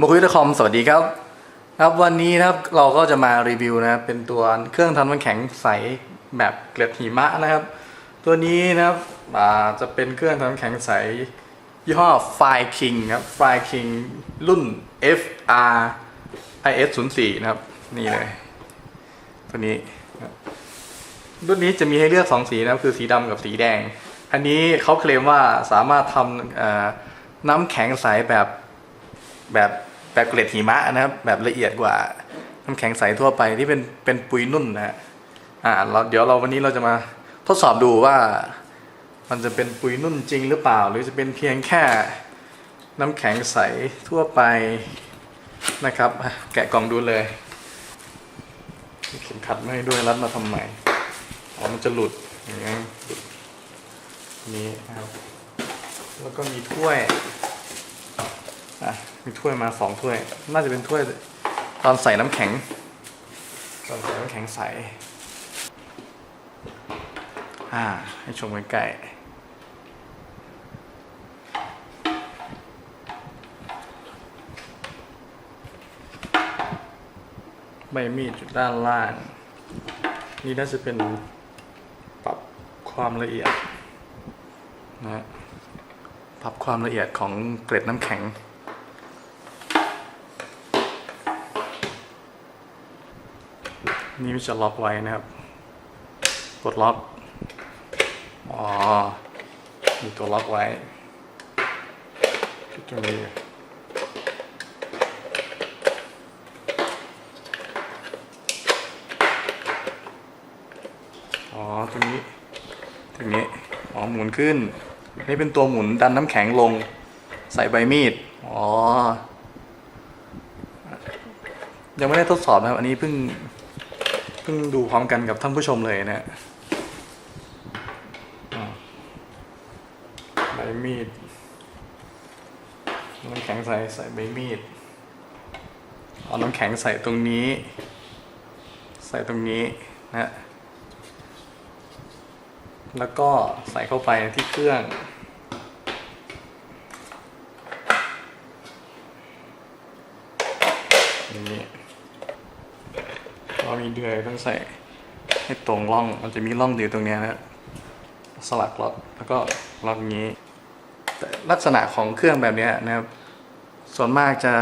โมคุยดคอมสวัสดีครับ ครับวันนี้นะครับเราก็จะมารีวิวนะเป็นตัวเครื่องทำน้ำแข็งใสแบบเกล็ดหิมะนะครับ ตัวนี้นะครับจะเป็นเครื่องทำน้ำแข็งใสยี่ห้อ Fire King ครับ Fire King รุ่น FR IS 0 4นะครับ นี่เลย ตัวนี้ รุ่นนี้จะมีให้เลือก 2 สีนะครับคือสีดำกับสีแดง อันนี้เขาเคลมว่าสามารถทำน้ำแข็งใสแบบแบบ แบบเกล็ดหิมะนะครับ แบบละเอียดกว่าน้ำแข็งใสทั่วไปที่เป็นเป็นปุยนุ่นนะฮะอ่าเราเดี๋ยวเราวันนี้เราจะมาทดสอบดูว่า มันจะเป็นปุยนุ่นจริงหรือเปล่า หรือจะเป็นเพียงแค่น้ำแข็งใสทั่วไปนะครับ แกะกล่องดูเลยเข็มขัดไม่ให้ด้วยรัดมาทำไมอ๋อมันจะหลุดอย่างเงี้ยนี้นะครับ แล้วก็มีถ้วยอะ มีถ้วยมาสองถ้วย น่าจะเป็นถ้วยตอนใส่น้ำแข็ง ตอนใส่น้ำแข็งใส อ่า ให้ชมใกล้ใบมีดอยู่ด้านล่าง นี่น่าจะเป็นปรับความละเอียดนะฮะปรับความละเอียดของเกล็ดน้ำแข็ง นี่มันจะล็อกไว้นะครับ กดล็อก อ๋อ มีตัวล็อกไว้ที่ตรงนี้อ๋อตรงนี้ตรงนี้ อ๋อ หมุนขึ้น นี่เป็นตัวหมุนดันน้ำแข็งลง ใส่ใบมีด อ๋อ ยังไม่ได้ทดสอบนะครับ อันนี้เพิ่ง พิ่งดูพร้อมกันกับท่านผู้ชมเลยนะฮะใบมีดน้ำแข็งใส่ใส่ใบมีด เอาน้ำแข็งใส่ตรงนี้ ใส่ตรงนี้นะฮะแล้วก็ใส่เข้าไปที่เครื่องนี้ เดือยต้องใส่ให้ตรงร่องมันจะมีร่องอยู่ตรงนี้นะสลักล็อกแล้วก็ล็อกงนี้แต่ลักษณะของเครื่องแบบนี้นะครับ ส่วนมากจะ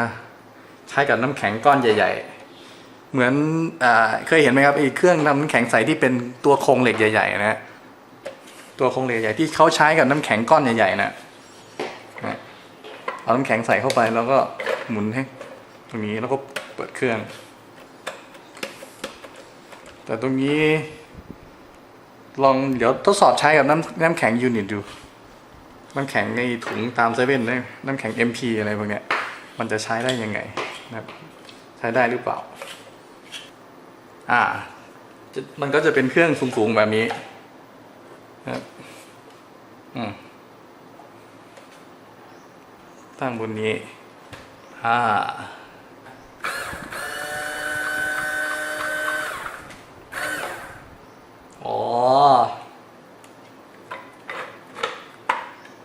ใช้กับน้ำแข็งก้อนใหญ่ ๆ เหมือนอเคยเห็นไหมครับไอ้เครื่องทำน้ำแข็งใสที่เป็นตัวโครงเหล็กใหญ่ ๆ นะ ตัวโครงเหล็กใหญ่ที่เขาใช้กับน้ำแข็งก้อนใหญ่ๆนะเอาน้ำแข็งใส่เข้าไปแล้วก็หมุนให้ตรงนี้แล้วก็เปิดเครื่อง แต่ตรงนี้ ลองเดี๋ยวทดสอบใช้กับน้ำน้ำแข็งยูนิตดู น้ำแข็งในถุงตามเซเว่นนะน้ำแข็ง MP อะไรพวกเนี้ย มันจะใช้ได้ยังไงนะครับใช้ได้หรือเปล่า อ่าจะมันก็จะเป็นเครื่องสูงๆแบบนี้นะครับอืมตั้งบนนี้อ่า อ๋อ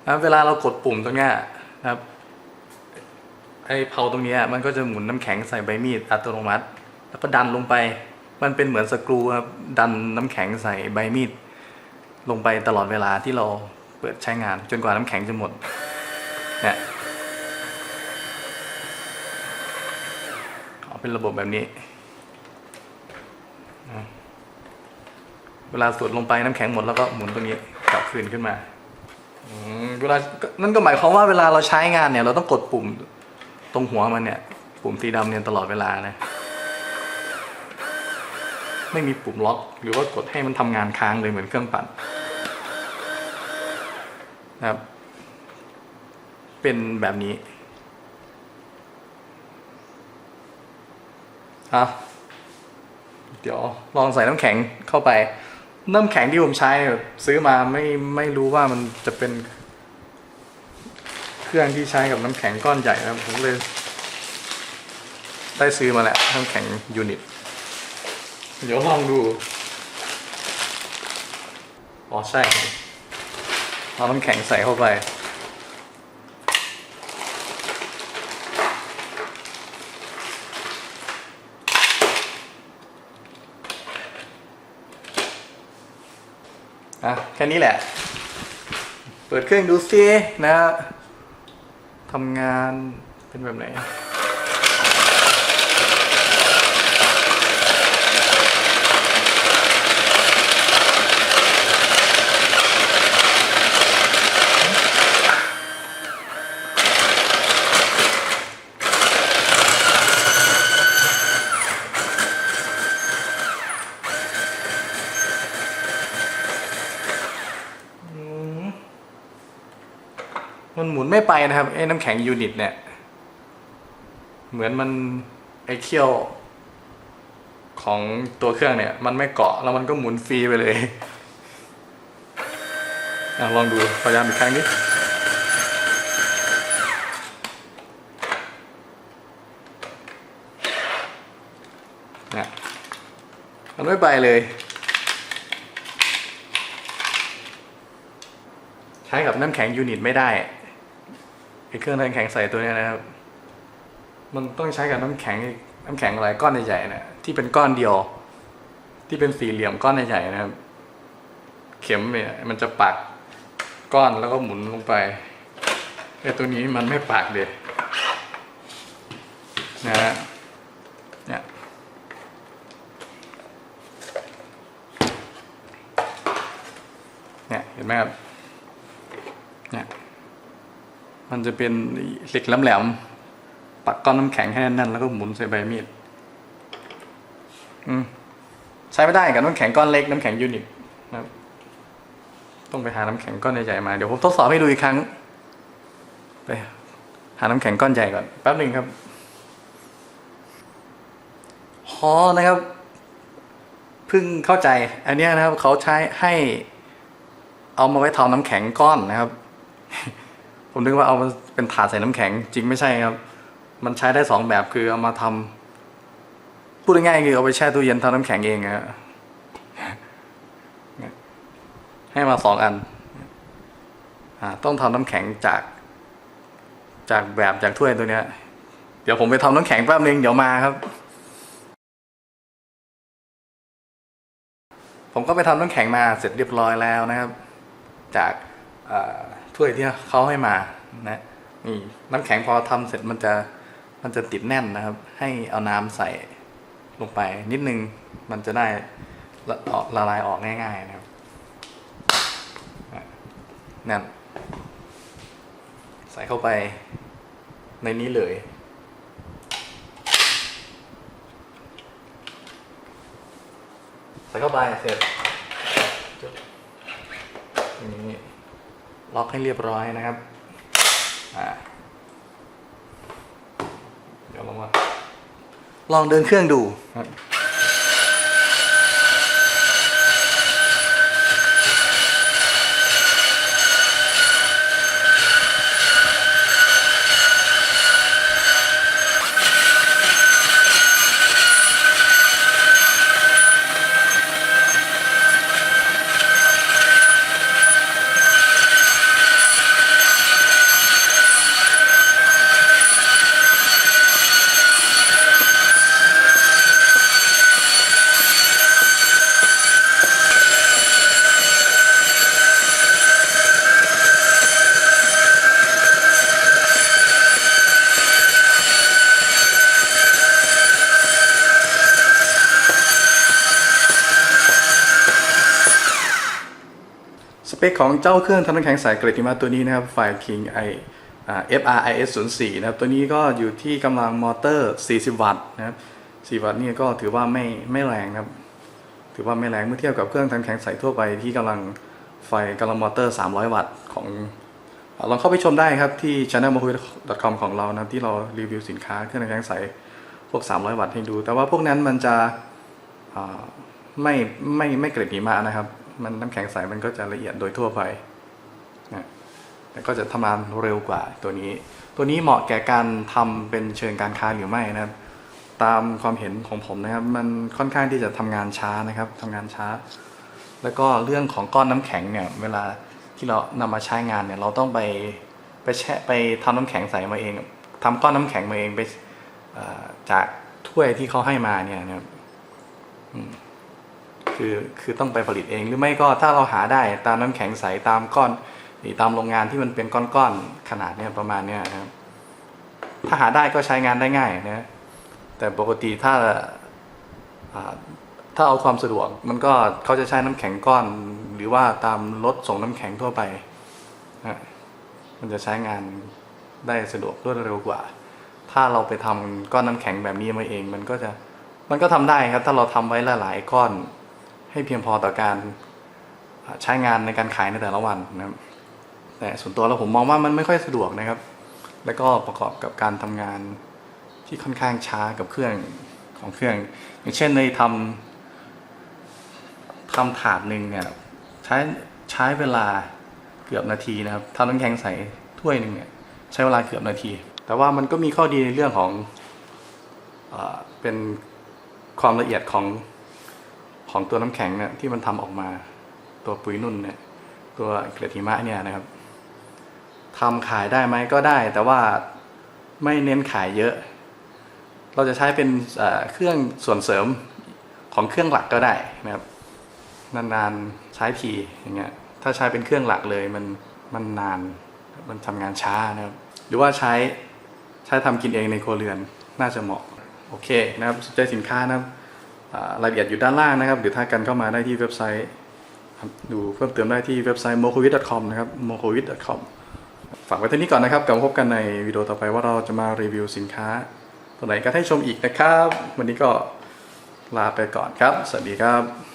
นะเวลาเรากดปุ่มตรงนี้นะครับ ไอ้เพาตรงนี้มันก็จะหมุนน้ำแข็งใส่ใบมีดอัตโนมัติ แล้วก็ดันลงไป มันเป็นเหมือนสกรูครับ ดันน้ำแข็งใส่ใบมีดลงไปตลอดเวลาที่เราเปิดใช้งาน จนกว่าน้ำแข็งจะหมดเนี่ยอ๋อเป็นระบบแบบนี้ เวลาสูดลงไปน้ำแข็งหมดแล้วก็หมุนตรงนี้กลับคืนขึ้นมาอเวลานั่นก็หมายความว่าเวลาเราใช้งานเนี่ย เราต้องกดปุ่มตรงหัวมันเนี่ย ปุ่มสีดำเนี่ยตลอดเวลานะไม่มีปุ่มล็อก หรือว่ากดให้มันทำงานค้างเลยเหมือนเครื่องปั่นนะครับ เป็นแบบนี้อะเดี๋ยวลองใส่น้ำแข็งเข้าไป น้ำแข็งที่ผมใช้แบบซื้อมาไม่ไม่รู้ว่ามันจะเป็น เครื่องที่ใช้กับน้ำแข็งก้อนใหญ่นะผมเลยได้ซื้อมาแหละน้ำแข็งยูนิต เดี๋ยวลองดูอ๋อใช่เอาน้ำแข็งใส่เข้าไป แค่นี้แหละ เปิดเครื่องดูซินะฮะทำงานเป็นแบบไหน มันหมุนไม่ไปนะครับไอ้น้ำแข็งยูนิตเนี่ย เหมือนมันไอ้เขี้ยวของตัวเครื่องเนี่ย มันไม่เกาะแล้วมันก็หมุนฟรีไปเลยอลองดูพยายามอีกครั้งนี้นี่ยมันไม่ไปเลย ใช้กับน้ำแข็งยูนิตไม่ได้ ไอ้เครื่องน้ำแข็งใส่ตัวเนี้ยนะครับ มันต้องใช้กับน้ำแข็งน้ำแข็งอะไรก้อนใหญ่ๆนะที่เป็นก้อนเดียว ที่เป็นสี่เหลี่ยมก้อนใหญ่ๆนะครับ เข็มเนี่ย มันจะปักก้อนแล้วก็หมุนลงไปไอ้ตัวนี้มันไม่ปักเลยนะฮะเนี่ยเนี่ยเห็นไหมครับเนี่ย มันจะเป็นเหล็กแหลมๆปักก้อนน้ำแข็งให้แน่นๆแล้วก็หมุนใส่ใบมีดอืมใช้ไม่ได้กับน้ำแข็งก้อนเล็กน้ำแข็งยูนิตนะครับ ต้องไปหาน้ำแข็งก้อนใหญ่ๆมาเดี๋ยวผมทดสอบให้ดูอีกครั้งไปหาน้ำแข็งก้อนใหญ่ก่อนแป๊บหนึ่งครับฮอนะครับเพิ่งเข้าใจ อันนี้นะครับเขาใช้ให้เอามาไว้ทำน้ำแข็งก้อนนะครับ ผมนึกว่าเอามาเป็นถาดใส่น้ำแข็ง จริงไม่ใช่ครับ มันใช้ได้สองแบบคือเอามาทำพูดง่ายๆคือเอาไปแช่ตู้เย็นทำน้ำแข็งเองอะให้มาสองอันอต้องทำน้ำแข็งจาก จากแบบจากถ้วยตัวเนี้ย เดี๋ยวผมไปทำน้ำแข็งแป๊บนึงเดี๋ยวมาครับ ผมก็ไปทำน้ำแข็งมาเสร็จเรียบร้อยแล้วนะครับ จากอ ถ้วยที่เขาให้มานะนี่น้ำแข็งพอทำเสร็จมันจะมันจะติดแน่นนะครับ ให้เอาน้ำใส่ลงไปนิดนึงมันจะได้ละละลายออกง่าย ๆ นะครับนั่นใส่เข้าไปในนี้เลยใส่เข้าไปเสร็จนี้ ล็อกให้เรียบร้อยนะครับเดี๋ยวลองมาลองเดินเครื่องดูครับ ปคของเจ้าเครื่องทำน้ำแข็งใสเกรดหิมะตัวนี้นะครับไฟ King i อ่า FRIS 0 4นะครับ ตัวนี้ก็อยู่ที่กำลังมอเตอร์ 40 วัตต์นะครับ 4 วัตต์นี่ก็ถือว่าไม่ไม่แรงครับ ถือว่าไม่แรงเมื่อเทียบกับเครื่องทำแข็งใสทั่วไปที่กำลังไฟกำลังมอเตอร์ 300 วัตต์ของลองเข้าไปชมได้ครับที่ channel m o h u c o m ของเรานะที่เรารีวิวสินค้าเครื่องทำแข็งใสพวก 300 วัตต์ให้ดู แต่ว่าพวกนั้นมันจะไม่ไม่ไม่เกรดหิมะนะครับ มันน้ำแข็งใสมันก็จะละเอียดโดยทั่วไปนะแต่ก็จะทำงานเร็วกว่าตัวนี้ ตัวนี้เหมาะแก่การทำเป็นเชิงการค้าหรือไม่นะครับ ตามความเห็นของผมนะครับ มันค่อนข้างที่จะทำงานช้านะครับทำงานช้า แล้วก็เรื่องของก้อนน้ำแข็งเนี่ย เวลาที่เรานำมาใช้งานเนี่ย เราต้องไปไปแช่ไปทำน้ำแข็งใสมาเองทำก้อนน้ำแข็งมาเองไปจากถ้วยที่เขาให้มาเนี่ยนะครับอืม คือคือต้องไปผลิตเอง หรือไม่ก็ถ้าเราหาได้ตามน้ำแข็งใสตามก้อนหรือตามโรงงานที่มันเป็นก้อนๆขนาดเนี้ยประมาณเนี้ยนะครับ ถ้าหาได้ก็ใช้งานได้ง่ายนะแต่ปกติถ้าถ้าเอาความสะดวกมันก็เขาจะใช้น้ำแข็งก้อน หรือว่าตามรถส่งน้ำแข็งทั่วไปนะมันจะใช้งานได้สะดวกรวดเร็วกว่า ถ้าเราไปทำก้อนน้ำแข็งแบบนี้มาเอง มันก็จะมันก็ทำได้ครับ ถ้าเราทำไว้หลายๆก้อน ให้เพียงพอต่อการใช้งานในการขายในแต่ละวันนะครับแต่ส่วนตัวแล้วผมมองว่ามันไม่ค่อยสะดวกนะครับ แล้วก็ประกอบกับการทำงานที่ค่อนข้างช้ากับเครื่องของเครื่อง อย่างเช่นในทำทำถาดหนึ่งเนี่ยใช้ใช้เวลาเกือบนาทีนะครับทำน้ำแข็งใส่ถ้วยหนึ่งเนี่ยใช้เวลาเกือบนาที แต่ว่ามันก็มีข้อดีในเรื่องของอเป็นความละเอียดของ ของตัวน้ำแข็งเนี่ยที่มันทำออกมา ตัวปุ๋ยนุ่นเนี่ย ตัวเกล็ดหิมะเนี่ยนะครับทำขายได้ไหมก็ได้ แต่ว่าไม่เน้นขายเยอะ เราจะใช้เป็นเครื่องส่วนเสริมของเครื่องหลักก็ได้นะครับนานๆใช้ทีอย่างเงี้ยถ้าใช้เป็นเครื่องหลักเลยมันมันนานมันทำงานช้านะครับหรือว่าใช้ใช้ทำกินเองในครัวเรือนน่าจะเหมาะ โอเคนะครับสนใจสินค้านะครับ รายละเอียดอยู่ด้านล่างนะครับ หรือถ้ากันเข้ามาได้ที่เว็บไซต์ ดูเพิ่มเติมได้ที่เว็บไซต์ m o c o v i t c o m นะครับ m o c o v i t c o m ฝากไว้เท่านี้ก่อนนะครับ กลับมาพบกันในวิดีโอต่อไปว่าเราจะมารีวิวสินค้า ตัวไหนก็ให้ชมอีกนะครับ วันนี้ก็ลาไปก่อนครับ สวัสดีครับ